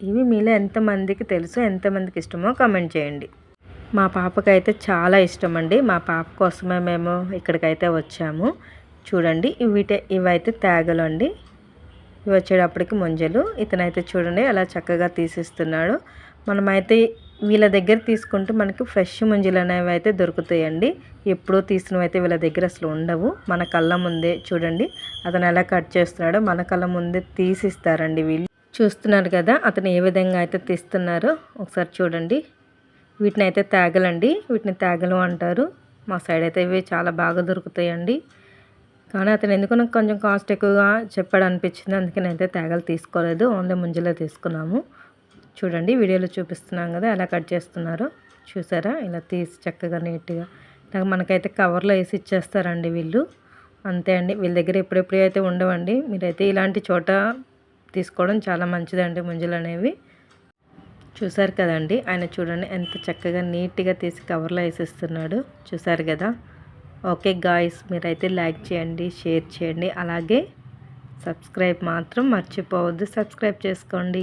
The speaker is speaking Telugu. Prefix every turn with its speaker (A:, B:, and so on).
A: ఇవి మీలో ఎంతమందికి తెలుసు ఎంతమందికి ఇష్టమో కామెంట్ చేయండి. మా పాపకైతే చాలా ఇష్టం అండి మా పాప కోసమే మేము ఇక్కడికైతే వచ్చాము. చూడండి ఇవిటే ఇవైతే తేగలు అండి ఇవి వచ్చేటప్పటికి ముంజలు. ఇతనైతే చూడండి అలా చక్కగా తీసిస్తున్నాడు. మనమైతే వీళ్ళ దగ్గర తీసుకుంటే మనకి ఫ్రెష్ ముంజలు అనేవి అయితే దొరుకుతాయండి. ఎప్పుడో తీసినవి అయితే వీళ్ళ దగ్గర అసలు ఉండవు. మన కళ్ళ ముందే చూడండి అతను ఎలా కట్ చేస్తున్నాడో మన కళ్ళ ముందే తీసిస్తారండి వీళ్ళు. చూస్తున్నారు కదా అతను ఏ విధంగా అయితే తీస్తున్నారో ఒకసారి చూడండి. వీటిని అయితే తేగలండి. వీటిని తేగలు అంటారు. మా సైడ్ అయితే ఇవి చాలా బాగా దొరుకుతాయండి. కానీ అతను ఎందుకు నాకు కొంచెం కాస్ట్ ఎక్కువగా చెప్పాడు అనిపించింది. అందుకే నేనైతే తేగలు తీసుకోలేదు. ఓన్లీ ముంజలో తీసుకున్నాము. చూడండి వీడియోలో చూపిస్తున్నాం కదా ఎలా కట్ చేస్తున్నారో. చూసారా? ఇలా తీసి చక్కగా నీట్గా. మనకైతే కవర్లో వేసి ఇచ్చేస్తారండి వీళ్ళు. అంతే అండి. వీళ్ళ దగ్గర ఎప్పుడెప్పుడు అయితే ఉండవండి మీరైతే ఇలాంటి చోట తీసుకోవడం చాలా మంచిదండి ముంజలు అనేవి చూసారు కదండి ఆయన చూడండి ఎంత చక్కగా నీట్గా తీసి కవర్లో వేసిస్తున్నాడు. చూసారు కదా? ఓకే గాయస్ మీరైతే లైక్ చేయండి షేర్ చేయండి. అలాగే సబ్స్క్రైబ్ మాత్రం మర్చిపోవద్దు. సబ్స్క్రైబ్ చేసుకోండి.